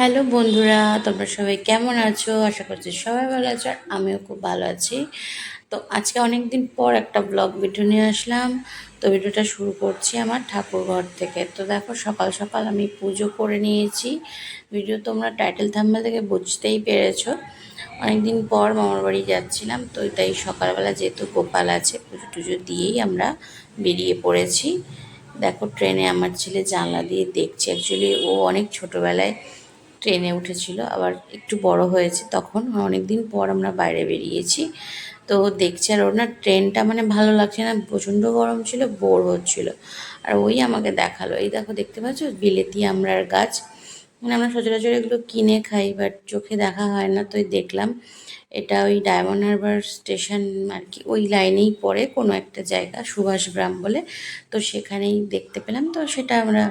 Hello বন্ধুরা, তোমরা সবাই কেমন আছো? আশা করছি সবাই ভালো আছো আর আমিও খুব ভালো আছি। তো আজকে অনেক দিন পর একটা ব্লগ ভিডিও নিয়ে আসলাম। তো ভিডিওটা শুরু করছি আমার ঠাকুর ঘর থেকে। তো দেখো, সকাল সকাল আমি পুজো করে নিয়েছি। ভিডিও তোমরা টাইটেল থাম্বেল থেকে বুঝতেই পেরেছ। অনেকদিন পর মামার বাড়ি যাচ্ছিলাম, তো তাই সকালবেলা যেহেতু গোপাল আছে, পুজো টুজো দিয়েই আমরা বেরিয়ে পড়েছি। দেখো ট্রেনে আমার ছেলে জানলা দিয়ে দেখছে। অ্যাকচুয়ালি ও অনেক ছোটোবেলায় ট্রেনে উঠেছিল, আবার একটু বড় হয়েছে তখন। অনেক দিন পর আমরা বাইরে বেরিয়েছি। তো দেখছি আর ওনার ট্রেনটা মানে ভালো লাগছে না, প্রচণ্ড গরম ছিল, বোর হচ্ছিল। আর ওই আমাকে দেখাল, এই দেখো দেখতে পাচ্ছ? বিলেতি আমরার গাছ। মানে আমরা সচরাচর এগুলো কিনে খাই, বাট চোখে দেখা হয় না, তো দেখলাম। এটা ওই ডায়মন্ড হারবার স্টেশন আর কি, ওই লাইনেই পড়ে কোনো একটা জায়গা সুভাষগ্রাম বলে। তো সেখানেই দেখতে পেলাম। তো সেটা আমরা,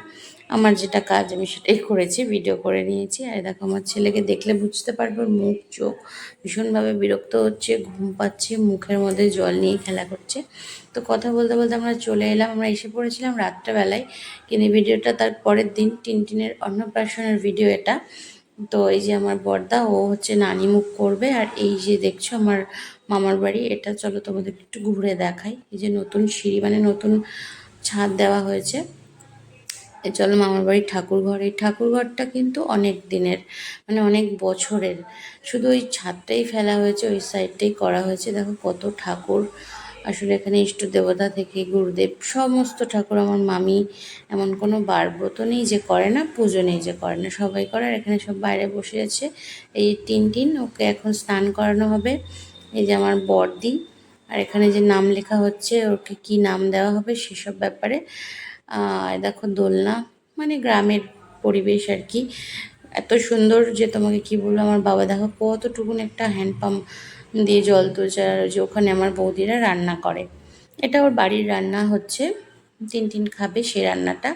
আমার যেটা কাজ আমি সেটাই করেছি ভিডিও করে নিয়েছি। আর দেখো, আমার ছেলেকে দেখলে বুঝতে পারব, মুখ, চোখ ভীষণভাবে বিরক্ত হচ্ছে, ঘুম পাচ্ছে, মুখের মধ্যে জল নিয়ে খেলা করছে। তো কথা বলতে বলতে আমরা চলে এলাম, আমরা এসে পড়েছিলাম রাত্রেবেলায়। কিন্তু ভিডিওটা তার পরের দিন, টিনটিনের অন্নপ্রাশনের ভিডিও এটা। তো এই যে আমার বর্দা, ও হচ্ছে নানি মুখ করবে। আর এই যে দেখছ আমার মামার বাড়ি, এটা চলো তোমাদের একটু ঘুরে দেখাই। এই যে নতুন সিঁড়ি মানে নতুন ছাদ দেওয়া হয়েছে। চলো মামার বাড়ির ঠাকুর ঘর এই ঠাকুর ঘরটা কিন্তু অনেক দিনের মানে অনেক বছরের। শুধু ওই ছাদটাই ফেলা হয়েছে, ওই সাইডটাই করা হয়েছে। দেখো কত ঠাকুর আসলে এখানে ইষ্ট দেবতা থেকে গুরুদেব সমস্ত ঠাকুর আমার মামি, এমন কোনো বারব্রত নেই যে করে না, পুজো নেই যে করে না, সবাই করে। আর এখানে সব বাইরে বসে আছে। এই টিন টিন, ওকে এখন স্নান করানো হবে। এই যে আমার বর্দি আর এখানে যে নাম লেখা হচ্ছে, ওকে কি নাম দেওয়া হবে সেসব ব্যাপারে। দেখো দোলনা মানে গ্রামের পরিবেশ আর কি। এত সুন্দর যে তোমাকে কি বলব, আমার বাবা দেখো কতটুকুন একটা হ্যান্ডপাম্প দিয়ে জল তুলছে আর যে ওখানে আমার বৌদিরা রান্না করে। এটা ওর বাড়ির রান্না হচ্ছে। তিন তিন খাবে সে রান্নাটা।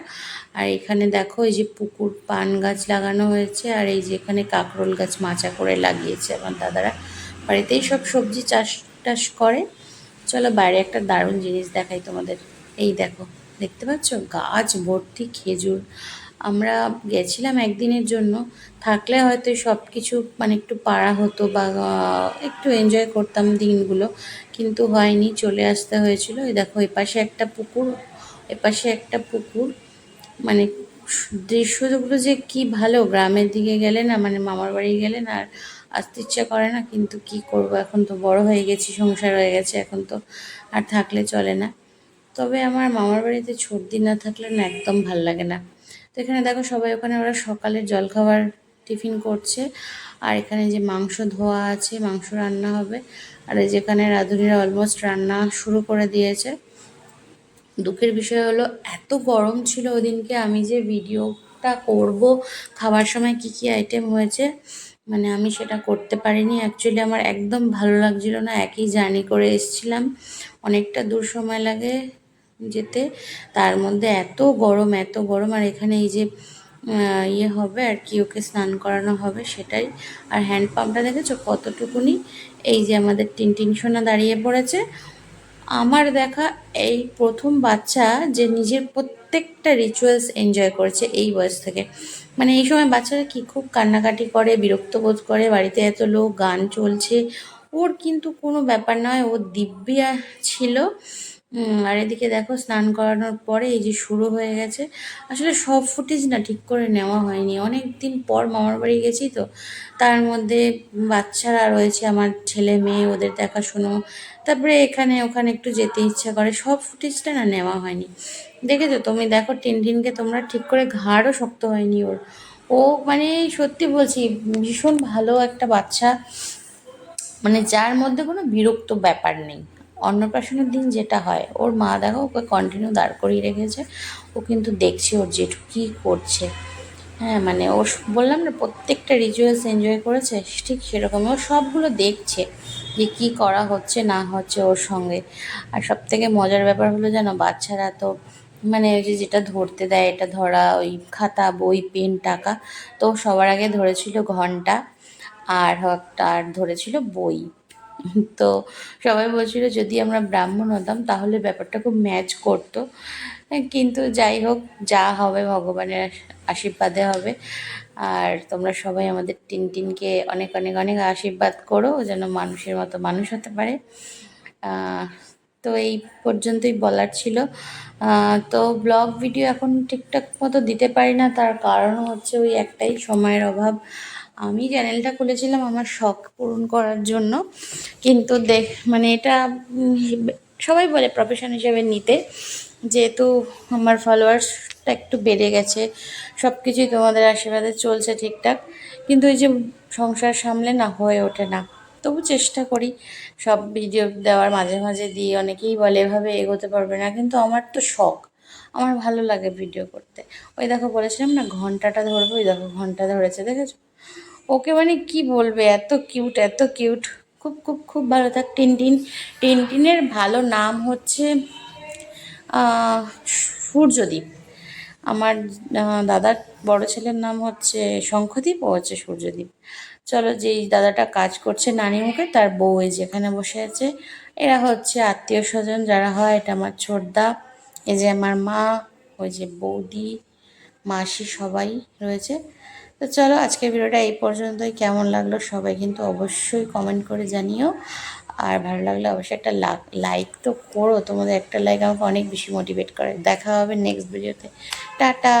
আর এখানে দেখো এই যে পুকুর পান গাছ লাগানো হয়েছে আর এই যে এখানে কাঁকরোল গাছ মাচা করে লাগিয়েছে আমার দাদারা। বাড়িতেই সব সবজি চাষ টাস করে। চলো বাইরে একটা দারুণ জিনিস দেখাই তোমাদের। এই দেখো, দেখতে পাচ্ছ? গাছ, ভর্তি খেজুর। আমরা গেছিলাম একদিনের জন্য, থাকলে হয়তো সব কিছু মানে একটু পাড়া হতো বা একটু এনজয় করতাম দিনগুলো, কিন্তু হয়নি, চলে আসতে হয়েছিল। এই দেখো, এপাশে একটা পুকুর, এপাশে একটা পুকুর মানে দৃশ্যগুলো যে কি ভালো, গ্রামের দিকে গেলে না মানে মামার বাড়ি গেলে না আর আসতে ইচ্ছা করে না, কিন্তু কি করব, এখন তো বড় হয়ে গেছি, সংসার হয়ে গেছে, এখন তো আর থাকলে চলে না। তবে আমার মামার বাড়িতে সর্দি না থাকলে না একদম ভালো লাগে না। তো এখানে দেখো সবাই, ওখানে ওরা সকালের জলখাবার টিফিন করছে। আর এখানে যে মাংস ধোয়া আছে, মাংস রান্না হবে। আর এই যেখানে রাঁধুনিরা অলমোস্ট রান্না শুরু করে দিয়েছে। দুঃখের বিষয় হলো, এত গরম ছিল ওদিনকে, আমি যে ভিডিওটা করব, খাবার সময় কি কি আইটেম হয়েছে মানে আমি সেটা করতে পারিনি। অ্যাকচুয়ালি আমার একদম ভালো লাগছিল না, একই জার্নি করে এসছিলাম। অনেকটা দূর সময় লাগে যেতে, তার মধ্যে এত গরম এত গরম, আর এখানে এই যে ইয়ে হবে আর কি, ওকে স্নান করানো হবে সেটাই। আর হ্যান্ড পাম্পটা দেখেছ কতটুকুনি? এই যে আমাদের টিনটিন সোনা দাঁড়িয়ে পড়েছে। আমার দেখা এই প্রথম বাচ্চা যে নিজের প্রত্যেকটা রিচুয়ালস এনজয় করেছে এই বয়স থেকে। মানে এই সময় বাচ্চারা কি খুব কান্নাকাটি করে, বিরক্ত বোধ করে, বাড়িতে এত লোক, গান চলছে। ওর কিন্তু কোনো ব্যাপার নয়, ও দিব্যা ছিল। আর এদিকে দেখো স্নান করানোর পরে এই যে শুরু হয়ে গেছে। আসলে সব ফুটেজ না ঠিক করে নেওয়া হয়নি। অনেক দিন পর মামার বাড়ি গেছি তো। তার মধ্যে বাচ্চারা রয়েছে, আমার ছেলে মেয়ে, ওদের দেখাশুনো। তারপরে এখানে ওখানে একটু যেতে ইচ্ছা করে। সব ফুটেজটা না নেওয়া হয়নি। দেখেছ? তুমি দেখো টিনটিনকে তোমরা ঠিক করে ঘাড়ও শক্ত হয়নি ওর। ও মানে সত্যি বলছি, ভীষণ ভালো একটা বাচ্চা। মানে যার মধ্যে কোনো বিরক্ত ব্যাপার নেই। অন্নপ্রাশনের দিন যেটা হয়, ওর মা দেখো ওকে কন্টিনিউ দাঁড় করিয়ে রেখেছে। ও কিন্তু দেখছে ওর জেঠু কী করছে। হ্যাঁ মানে ও বললাম না, প্রত্যেকটা রিচুয়ালস এনজয় করেছে, ঠিক সেরকমই ও সবগুলো দেখছে যে কী করা হচ্ছে, না হচ্ছে ওর সঙ্গে। আর সব থেকে মজার ব্যাপার হলো যেন বাচ্চারা তো মানে ওই যে যেটা ধরতে দেয়, এটা ধরা, ওই খাতা, বই, পেন, টাকা, তো সবার আগে ধরেছিল ঘণ্টা, আর আর ধরেছিল বই। তো সবাই বলছিল, যদি আমরা ব্রাহ্মণ হতাম, তাহলে ব্যাপারটা খুব ম্যাচ করতো। কিন্তু যাই হোক, যা হবে ভগবানের আশীর্বাদে হবে। আর তোমরা সবাই আমাদের টিন টিনকে অনেক অনেক অনেক আশীর্বাদ করো, যেন মানুষের মতো মানুষ হতে পারে। তো এই পর্যন্তই বলার ছিল। তো ব্লগ ভিডিও এখন ঠিকঠাক মতো দিতে পারি না, তার কারণ হচ্ছে ওই একটাই সময়ের অভাব। আমি চ্যানেলটা খুলেছিলাম আমার শখ পূরণ করার জন্য। কিন্তু দেখ মানে এটা সবাই বলে প্রফেশন হিসেবে নিতে। যেহেতু আমার ফলোয়ার্সটা একটু বেড়ে গেছে সব কিছুই তোমাদের আশীর্বাদে চলছে ঠিকঠাক। কিন্তু এই যে সংসার সামলে না, হয়ে ওঠে না। তবু চেষ্টা করি, সব ভিডিও দেওয়ার মাঝে মাঝে দিই অনেকেই বলে এভাবে এগোতে পারবে না। কিন্তু আমার তো শখ, আমার ভালো লাগে ভিডিও করতে। ওই দেখো বলেছিলাম না, ঘন্টাটা ধরবো, ওই দেখো ঘণ্টা ধরেছে, দেখেছ? ওকে মানে কি বলবে? এত কিউট এত কিউট খুব খুব খুব ভালো থাক টিনটিন। টিনটিনের ভালো নাম হচ্ছে আহ, সূর্যদীপ। আমার দাদার বড় ছেলের নাম হচ্ছে শঙ্খদীপ ও হচ্ছে সূর্যদীপ। চলো যেই দাদাটা কাজ করছে নানি মুখে তার বউ এই যেখানে বসে আছে। এরা হচ্ছে আত্মীয় স্বজন যারা হয় এটা আমার ছোটদা এই যে আমার মা ওই যে বৌদি মাসি সবাই রয়েছে। তো চলো আজকের ভিডিওটা এই পর্যন্তই। কেমন লাগল সবাই কিন্তু অবশ্যই কমেন্ট করে জানিও। আর ভালো লাগলে অবশ্যই একটা লাইক তো করো। তোমাদের একটা লাইক আমাকে অনেক বেশি মোটিভেট করে। দেখা হবে নেক্সট ভিডিওতে টাটা!